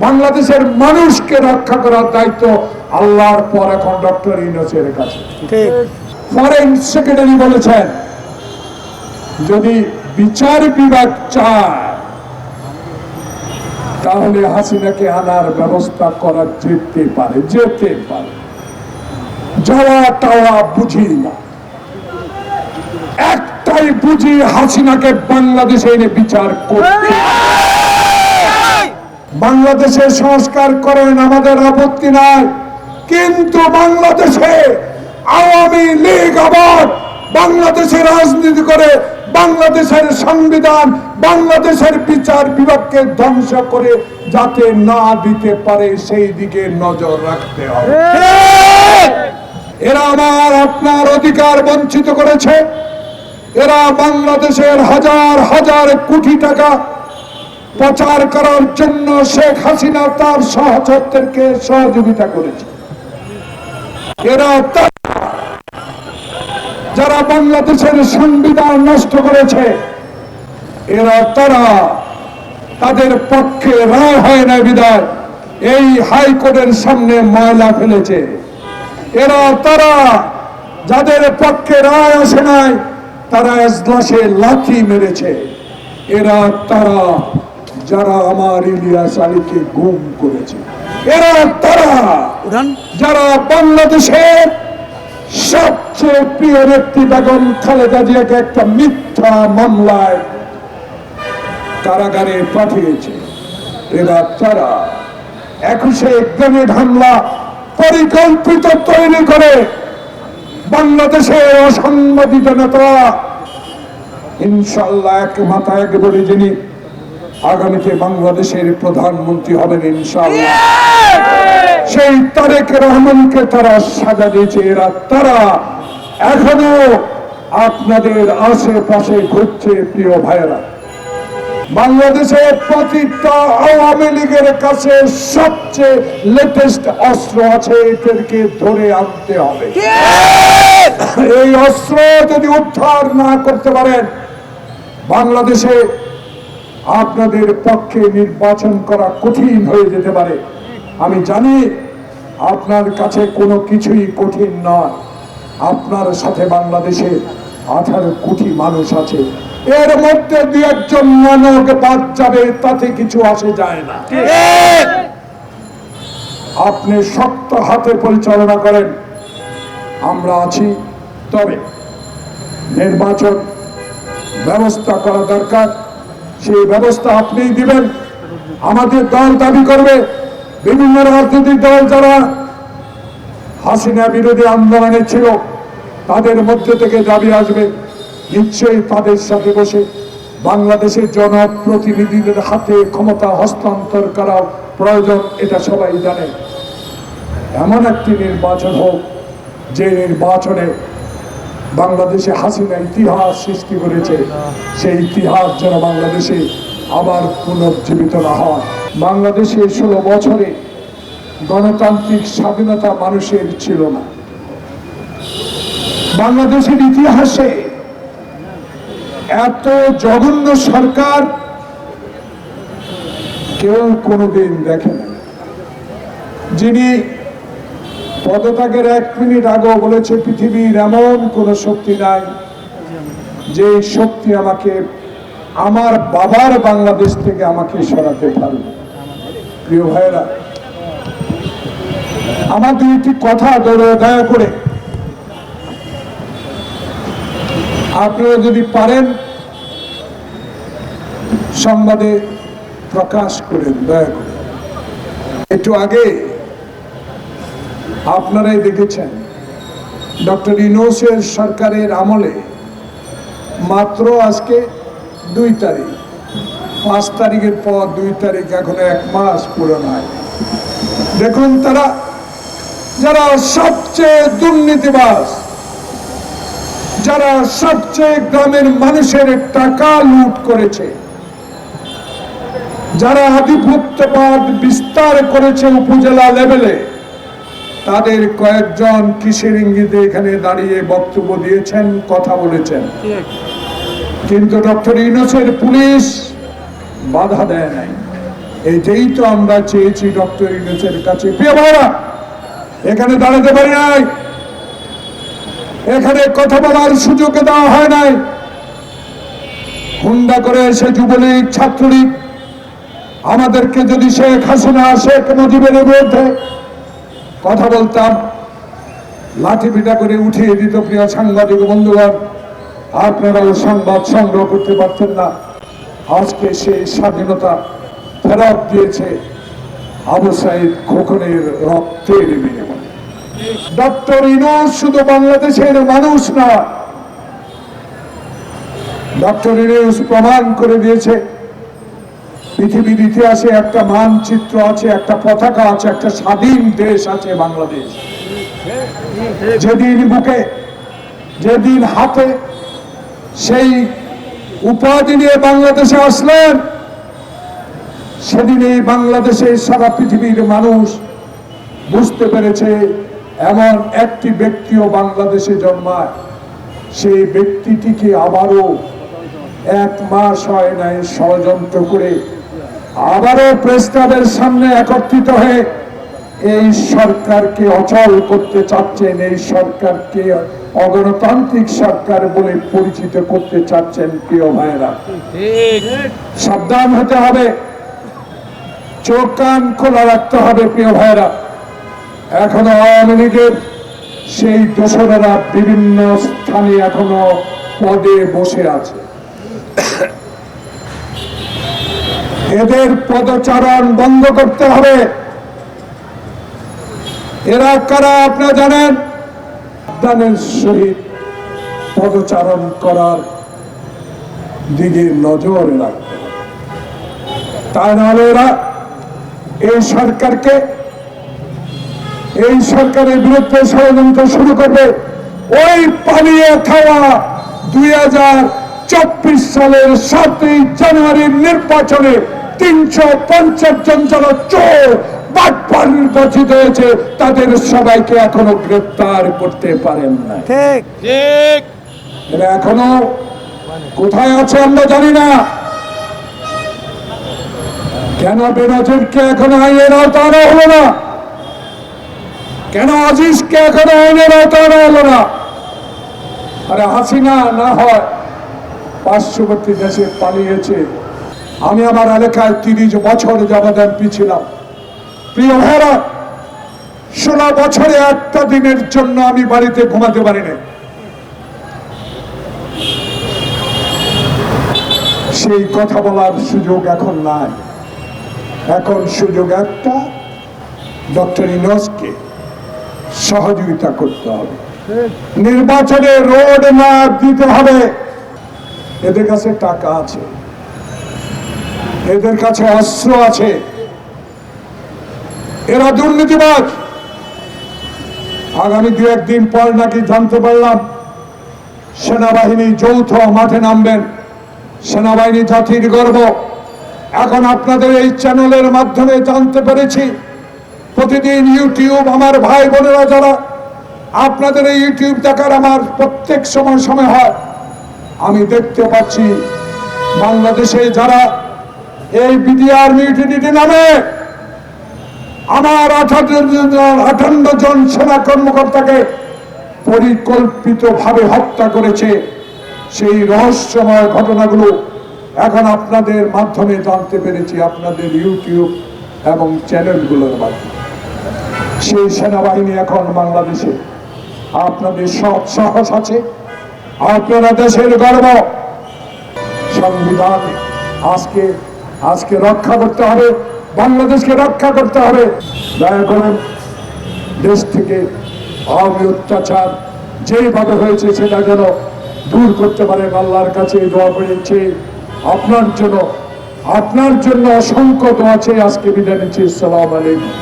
বাংলাদেশের মানুষকে রক্ষা করার দায়িত্ব আল্লাহর পর এখন ডক্টর ইউনুসের কাছে। ফরেন সেক্রেটারি বলেছেন যদি বিচার বিভাগ চায় তাহলে হাসিনাকে আনার ব্যবস্থা করা যেতে পারে যেতে পারে। যাওয়া টাওয়া বুঝি না। একটাই বুঝি হাসিনাকে বাংলাদেশে এনে বিচার করতে বাংলাদেশের সংস্কার করেন আমাদের আপত্তি নাই। কিন্তু বাংলাদেশে আওয়ামী লীগ আবার বাংলাদেশে রাজনীতি করে, বাংলাদেশের সংবিধান, বাংলাদেশের বিচার বিভাগকে ধ্বংস করে যাতে না দিতে পারে, সেই দিকে নজর রাখতে হবে। এরা আমার আপনার অধিকার বঞ্চিত করেছে। এরা বাংলাদেশের হাজার হাজার কোটি টাকা প্রচার করার জন্য শেখ হাসিনা তার সহচরদেরকে সহযোগিতা করেছে। এরা যারা বাংলাদেশের সংবিধান নষ্ট করেছে, এরা তারা তাদের পক্ষে রায় হয় না বিদায়। এই হাইকোর্টের সামনে ময়লা ফেলেছে। এরা তারা যাদের পক্ষে রায় আসে নাই, তারা এজলাসে লাথি মেরেছে। এরা তারা যারা আমার ইলিয়াস আলীকে গুম করেছে এরা তারা। যারা বাংলাদেশের সবচেয়ে প্রিয় ব্যক্তি বেগম খালেদা জিয়াকে একটা মিথ্যা মামলায় কারাগারে পাঠিয়েছে এরা তারা একুশে গ্রেনেড হামলা পরিকল্পিত তৈরি করে বাংলাদেশের অসংবাদিত নেতা ইনশাল্লাহ এক মাথা এক বলে যিনি আগামীতে বাংলাদেশের প্রধানমন্ত্রী হবেন ইনশাল্লাহ সেই তারেক রহমানকে তারা সাজা দিয়েছে, এরা তারা এখনও আপনাদের আশেপাশে ঘুরছে, প্রিয় ভাইয়েরা। বাংলাদেশের প্রতিটা আওয়ামী লীগের কাছে সবচেয়ে লেটেস্ট অস্ত্র আছে, এদেরকে ধরে আনতে হবে। এই অস্ত্র যদি উদ্ধার না করতে পারেন, বাংলাদেশে আপনাদের পক্ষে নির্বাচন করা কঠিন হয়ে যেতে পারে। আমি জানি আপনার কাছে কোনো কিছুই কঠিন নয়। আপনার সাথে বাংলাদেশে আঠারো কোটি মানুষ আছে। এর মধ্যে দু একজন মানব বাদ যাবে, তাতে কিছু আসে যায় না। আপনি শক্ত হাতে পরিচালনা করেন। আমরা আছি। তবে নির্বাচন ব্যবস্থা করা দরকার। সেই ব্যবস্থা আপনিই দিবেন। আমাদের দল দাবি করবে, বিভিন্ন রাজনৈতিক দল যারা হাসিনা বিরোধী আন্দোলনে ছিল, তাদের মধ্যে থেকে দাবি আসবে, নিশ্চয়ই তাদের সাথে বসে বাংলাদেশের জনপ্রতিনিধিদের হাতে ক্ষমতা হস্তান্তর করা প্রয়োজন, এটা সবাই জানে। এমন একটি নির্বাচন হোক, যে নির্বাচনে বাংলাদেশে হাসিনা ইতিহাস সৃষ্টি করেছে। সেই ইতিহাস যেন বাংলাদেশে আবার পুনর্জীবিত না হয়। বাংলাদেশে ষোলো বছরে গণতান্ত্রিক স্বাধীনতা মানুষের ছিল না। বাংলাদেশের ইতিহাসে এত জঘন্য সরকার কেউ কোনোদিন দেখে না যিনি পদত্যাগের এক মিনিট আগেও বলেছে, পৃথিবীর এমন কোন শক্তি নাই যে শক্তি আমাকে, আমার বাবার বাংলাদেশ থেকে আমাকে সরাতে পারবে। প্রিয় ভাইয়েরা, আমার দুইটি কথা দয়া করে। আপনারা যদি পারেন, সংবাদে প্রকাশ করেন, দয়া করে। একটু আগে আপনারাই দেখেছেন। ডক্টর ইনোসের সরকারের আমলে মাত্র আজকে দুই তারিখ। পাঁচ তারিখের পর দুই তারিখ এখনও এক মাস পুরো নয় দেখুন তারা, যারা সবচেয়ে দুর্নীতিবাস যারা সবচেয়ে গ্রামের মানুষের টাকা লুট করেছে, যারা আধিপত্যবাদ বিস্তার করেছে উপজেলা লেভেলে তাদের কয়েকজন কিসের ইঙ্গিতে এখানে দাঁড়িয়ে বক্তব্য দিয়েছেন, কথা বলেছেন? কিন্তু ডক্টর ইউনুসের পুলিশ বাধা দেয় নাই। এটাই তো আমরা চেয়েছি ডক্টর ইউনুসের কাছে। এখানে দাঁড়াতে পারি নাই। এখানে কথা বলার সুযোগ দেওয়া হয় নাই। হুন্ডা করে এসে যুবলীগ, ছাত্রলীগ, আমাদেরকে যদি শেখ হাসিনা, শেখ মুজিবের বিরুদ্ধে কথা বলতাম, লাঠি পিটা করে উঠিয়ে দিত প্রিয় সাংবাদিক বন্ধুগণ। আপনারাও সংবাদ সংগ্রহ করতে পারতেন না। আজকে সেই স্বাধীনতা ফেরত দিয়েছে আবু সাইদ খোকনের রক্তের বিনিময়ে। ডক্টর ইনোস শুধু বাংলাদেশের মানুষ না ডক্টর ইনোস প্রমাণ করে দিয়েছে পৃথিবীর ইতিহাসে একটা মানচিত্র আছে, একটা পতাকা আছে, একটা স্বাধীন দেশ আছে বাংলাদেশ। যেদিন বুকে, যেদিন হাতে সেই উপাধি নিয়ে বাংলাদেশে আসলেন সেদিন এই বাংলাদেশে সারা পৃথিবীর মানুষ বুঝতে পেরেছে, এমন একটি ব্যক্তিও বাংলাদেশে জন্মায়। সেই ব্যক্তিটিকে আবারও এক মাস হয় নাই ষড়যন্ত্র করে আবারও প্রেস ক্লাবের সামনে একত্রিত হয়ে এই সরকারকে অচল করতে চাচ্ছেন, এই সরকারকে অগণতান্ত্রিক সরকার বলে পরিচিত করতে চাচ্ছেন প্রিয় ভাইয়েরা। সাবধান হতে হবে, চোখ কান খোলা রাখতে হবে প্রিয় ভাইয়েরা। এখনও আওয়ামী লীগের সেই দোসরেরা বিভিন্ন স্থানে এখনও পদে বসে আছে। এদের পদচারণ বন্ধ করতে হবে। এরা কারা আপনারা জানেন? সাবধানের সহিত পদচারণ করার দিকে নজর রাখতে তা নাহলে এরা এই সরকারকে, এই সরকারের বিরুদ্ধে ষড়যন্ত্র শুরু করবে। ওই পালিয়ে খাওয়া দুই হাজার চব্বিশ সালের সাতই জানুয়ারির নির্বাচনে তিনশো পঞ্চাশ জন যারা চোর নির্বাচিত হয়েছে তাদের সবাইকে এখনও গ্রেপ্তার করতে পারেন না ঠিক। ঠিক। এরা এখনও কোথায় আছে আমরা জানি না। কেন বেনজিরকে এখনও আইনের আওতা আনা হলো না? কেন আজিজকে এখনও আইনের হলো না? আরে হাসিনা না হয় পার্শ্ববর্তী দেশে পালিয়েছে। আমি আমার এলাকায় তিরিশ বছর যাবৎ এমপি ছিলাম। প্রিয় ভাইরা ষোলো বছরে একটা দিনের জন্য আমি বাড়িতে ঘুমাতে পারি না সেই কথা বলার সুযোগ এখন নাই। এখন সুযোগ একটা, ডক্টর ইনসকে সহযোগিতা করতে হবে। নির্বাচনে রোড ম্যাপ দিতে হবে। এদের কাছে টাকা আছে। এদের কাছে অস্ত্র আছে। এরা দুর্নীতিবাজ। আগামী দু একদিন পর নাকি জানতে পারলাম, সেনাবাহিনী যৌথ মাঠে নামবেন। সেনাবাহিনী জাতির গর্ব। এখন আপনাদের এই চ্যানেলের মাধ্যমে জানতে পেরেছি, প্রতিদিন ইউটিউব আমার ভাই বোনেরা যারা, আপনাদের এই ইউটিউব দেখার আমার প্রত্যেক সময় সময় হয়। আমি দেখতে পাচ্ছি, বাংলাদেশে যারা এই বিডিআর মিউটিনিটি নামে আমার আঠান্ন জন সেনা কর্মকর্তাকে পরিকল্পিতভাবে হত্যা করেছে। সেই রহস্যময় ঘটনাগুলো এখন আপনাদের মাধ্যমে জানতে পেরেছি আপনাদের ইউটিউব এবং চ্যানেলগুলোর মাধ্যমে। সেই সেনাবাহিনী এখন বাংলাদেশে। আপনাদের সব সাহস আছে। আপনারা দেশের গর্ব। সংবিধান আজকে আজকে রক্ষা করতে হবে, বাংলাদেশকে রক্ষা করতে হবে। দয়া করে দেশ থেকে আওয়ামী অত্যাচার যেভাবে হয়েছে সেটা যেন দূর করতে পারে আল্লাহর কাছে দোয়া করেছে আপনার জন্য আপনার জন্য অসংখ্য দোয়া আছে আজকে বিদায় নিচ্ছি। সালাম আলাইকুম।